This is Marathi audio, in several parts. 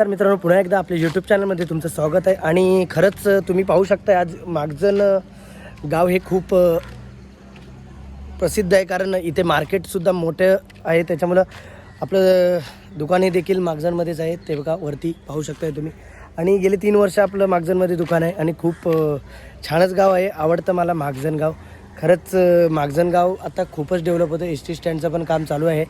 तर मित्रांनो पुन्हा एकदा आपल्या यूट्यूब चॅनलमध्ये तुमचं स्वागत आहे. आणि खरंच तुम्ही पाहू शकता आज मागजन गाव हे खूप प्रसिद्ध आहे. कारण इथे मार्केटसुद्धा मोठं आहे. त्याच्यामुळं आपलं दुकाने देखील मागजनमध्येच आहे. ते बघा वरती पाहू शकताय तुम्ही. आणि गेले तीन वर्ष आपलं मागजनमध्ये दुकान आहे. आणि खूप छानच गाव आहे. आवडतं मला मागजन गाव. खरंच अ, मागजन गाव आता खूपच डेव्हलप होतं. एस टी स्टँडचं पण काम चालू आहे.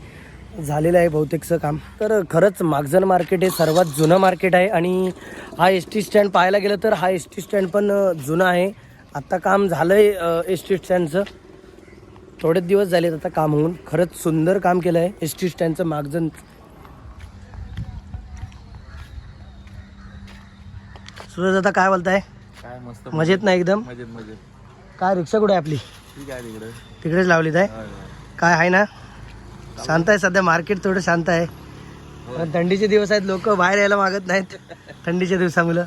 झालेलं आहे बहुतेकचं काम. तर खरंच मागजन मार्केट हे सर्वात जुनं मार्केट आहे आणि हा एस टी स्टँड पाहायला गेलं तर हा एस टी स्टँड पण जुना आहे. आत्ता काम झालं आहे एस टी स्टँडचं. थोडेच दिवस झालेत आता काम होऊन. खरंच सुंदर काम केलं आहे एस टी स्टँडचं मागजन सूरज आता काय बोलताय? काय मस्त मजेत. ना एकदम? मजेत मजेत. काय रिक्षा कुठे आहे आपली? ठीक आहे तिकडे. तिकडेच लावलीत आहे? काय आहे ना? शांत आहे सध्या मार्केट थोडं शांत आहे. पण थंडीचे दिवस आहेत लोक बाहेर यायला मागत नाहीत. थंडीच्या दिवसामुळं.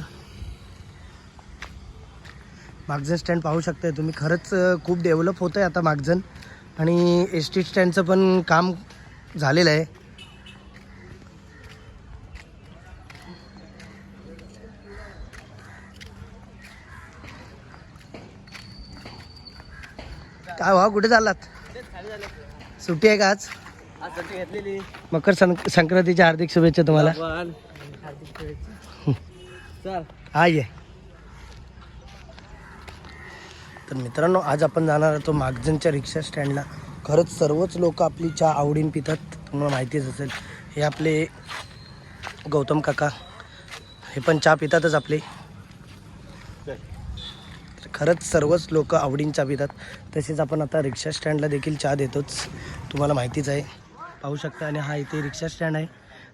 मागजन स्टँड पाहू शकताय तुम्ही. खरंच खूप डेव्हलप होतं आहे आता मागजन. आणि एस टी स्टँडचं पण काम झालेलं आहे. काय भाऊ कुठे चाललात? सुट्टी आहे का आज? घेतलेली. मकर संक्रांतीच्या हार्दिक शुभेच्छा तुम्हाला. चल. हा ये. तर मित्रांनो आज आपण जाणार होतो मागजनच्या रिक्षा स्टँडला. खरंच सर्वच लोक आपली चहा आवडीन पितात. तुम्हाला माहितीच असेल हे आपले गौतम काका हे पण चहा पितातच आपले. खरंच सर्वच लोक आवडीन चहा पितात. तसेच आपण आता रिक्षा स्टँडला देखील चहा देतोच. तुम्हाला माहितीच आहे. पाहू शकता आणि हा इथे रिक्षा स्टँड आहे.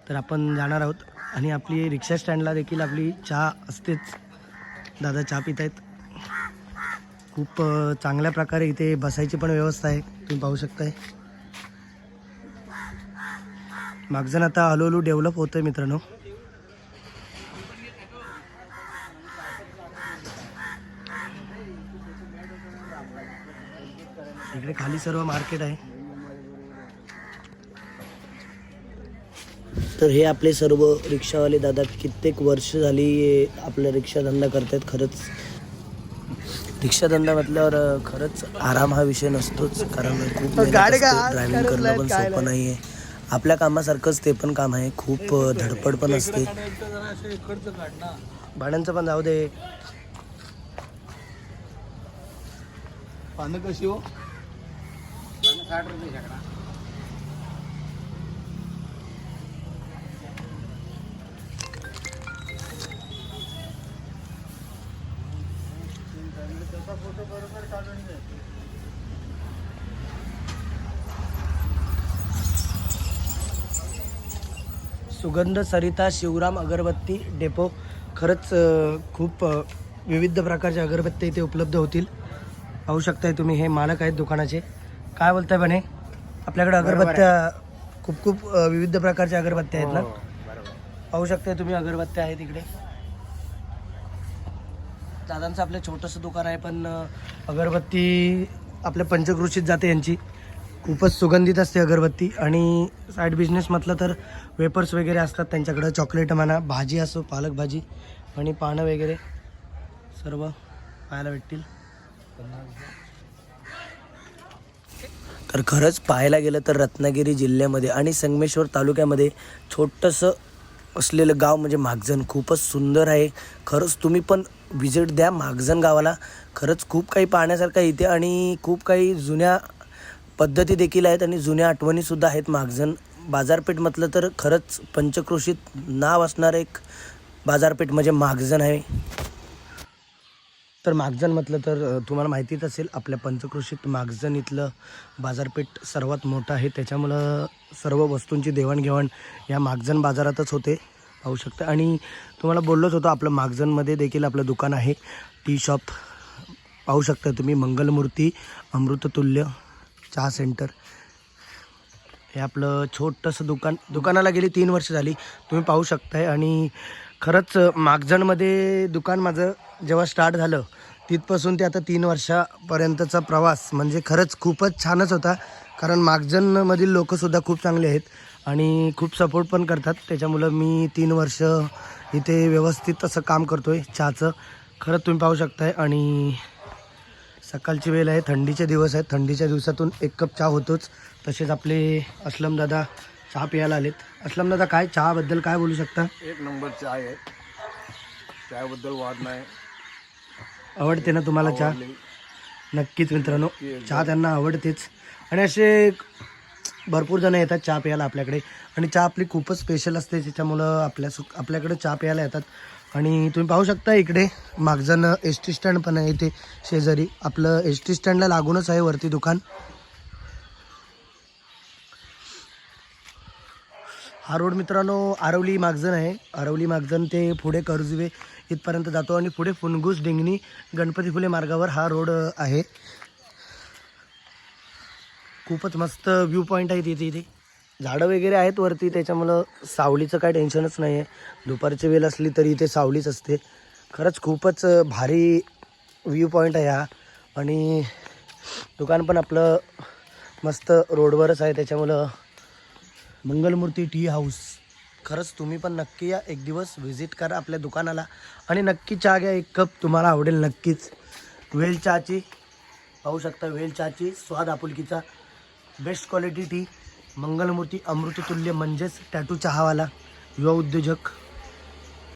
तर आपण जाणार आहोत. आणि आपली रिक्षा स्टँडला देखील आपली चहा असतेच. दादा चहा पित आहेत. खूप चांगल्या प्रकारे इथे बसायची पण व्यवस्था आहे. तुम्ही पाहू शकताय. मागजण आता हळूहळू डेव्हलप होतं आहे मित्रांनो. इकडे खाली सर्व मार्केट आहे. तर हे आपले सर्व रिक्षावाले दादा कित्येक वर्ष झाली आपला रिक्षा धंदा करतायत खरंच. रिक्षा धंदा म्हटल्यावर खरंच आराम हा विषय नसतोच कारण खूप ड्रायव्हिंग करणं पण सोपं नाही आहे आपल्या कामासारखंच ते पण काम आहे खूप धडपड पण असते. भाड्यांचं पण जाऊ दे. पानं कशी हो? सुगंध सरिता शिवराम अगरबत्ती डेपो खरंच खूप विविध प्रकारच्या अगरबत्त्या इथे उपलब्ध होतील. पाहू शकताय तुम्ही हे मालक आहेत दुकानाचे. काय बोलताय बने? आपल्याकडे अगरबत्त्या खूप खूप विविध प्रकारच्या अगरबत्त्या आहेत ना? पाहू शकताय तुम्ही अगरबत्त्या आहेत इकडे. दादांचं आपलं छोटंसं दुकान आहे पण अगरबत्ती आपल्या पंचकृषीत जाते यांची. खूपच सुगंधित असते अगरबत्ती आणि साईड बिझनेस म्हटलं तर वेपर्स वगैरे असतात त्यांच्याकडं चॉकलेट म्हणा भाजी असो पालक भाजी आणि पानं वगैरे सर्व पाहायला भेटतील. तर खरंच पाहायला गेलं तर रत्नागिरी जिल्ह्यामध्ये आणि संगमेश्वर तालुक्यामध्ये छोटंसं असलेलं गाव म्हणजे मागजन खूपच सुंदर आहे. खरंच तुम्ही पण विजिट द्या मागजन गावाला. खरंच खूप काही पाहण्यासारखं इथे आणि खूप काही जुन्या पद्धती देखील आहेत आणि जुन्या आठवणीसुद्धा आहेत मागजन बाजारपेठ म्हटलं तर खरंच पंचक्रोशीत नाव असणारं एक बाजारपेठ म्हणजे मागजन आहे. तर मागजन म्हटलं तर तुम्हाला माहितीच असेल आपल्या पंचकृषीत मागजन इथलं बाजारपेठ सर्वात मोठं आहे. त्याच्यामुळं सर्व वस्तूंची देवाणघेवाण या मागजन बाजारातच होते. पाहू शकता. आणि तुम्हाला बोललोच होतो आपलं मागजनमध्ये देखील आपलं दुकान आहे. टी शॉप पाहू शकता तुम्ही मंगलमूर्ती अमृततुल्य चहा सेंटर हे आपलं छोटंसं दुकान दुकानाला गेली तीन वर्ष झाली. तुम्ही पाहू शकताय. आणि खरंच मागजणमध्ये दुकान माझं जेव्हा स्टार्ट झालं तिथपासून ते आता तीन वर्षापर्यंतचा प्रवास. म्हणजे खरंच खूपच छानच होता. कारण मागजनमधील लोकंसुद्धा खूप चांगले आहेत. आणि खूप सपोर्ट पण करतात. त्याच्यामुळं मी तीन वर्ष इथे व्यवस्थित असं काम करतो आहे चहाचं. खरंच तुम्ही पाहू शकताय आणि सकाळची वेळ आहे थंडीचे दिवस आहेत. थंडीच्या दिवसातून एक कप चहा होतोच. तसेच आपले असलम दादा चहा प्यायला आलेत. असलम दादा काय चहाबद्दल काय बोलू शकता? एक नंबर चाय आहे. चायबद्दल वाद नाही. आवडते ना तुम्हाला चहा. नक्कीच मित्रांनो चहा त्यांना आवडतेच. आणि असे भरपूर जण येतात चहा प्यायला आपल्याकडे. आणि चहा आपली खूपच स्पेशल असते त्याच्यामुळं आपल्या सु आपल्याकडे चहा प्यायला येतात. आणि तुम्ही पाहू शकता इकडे मागजण एस टी स्टँड पण आहे इथे शेजारी. आपलं एस टी स्टँडला लागूनच आहे वरती दुकान. हा रोड मित्रांनो आरवली मागजण आहे. आरवली मागजण ते पुढे कर्जुवे इथपर्यंत जातो आणि पुढे फुनगुस डिंगणी गणपती फुले मार्गावर हा रोड आहे. खूपच मस्त व्ह्यू पॉईंट आहे तिथे इथे. झाडं वगैरे आहेत वरती त्याच्यामुळं सावलीचं काय टेन्शनच नाही आहे दुपारची वेळ असली तरी इथे सावलीच असते. खरंच खूपच भारी व्ह्यू पॉईंट आहे हा. आणि दुकान पण आपलं मस्त रोडवरच आहे त्याच्यामुळं मंगलमूर्ती टी हाऊस खरंच तुम्ही पण नक्की या एक दिवस व्हिजिट करा आपल्या दुकानाला. आणि नक्की चहा घ्या एक कप तुम्हाला आवडेल नक्कीच. वेल चहाची पाहू शकता वेल चहाची स्वाद आपुलकीचा. Best quality tea Mangalmurti Amruttulya म्हणजेच टॅटू चहावाला. युवा उद्योजक.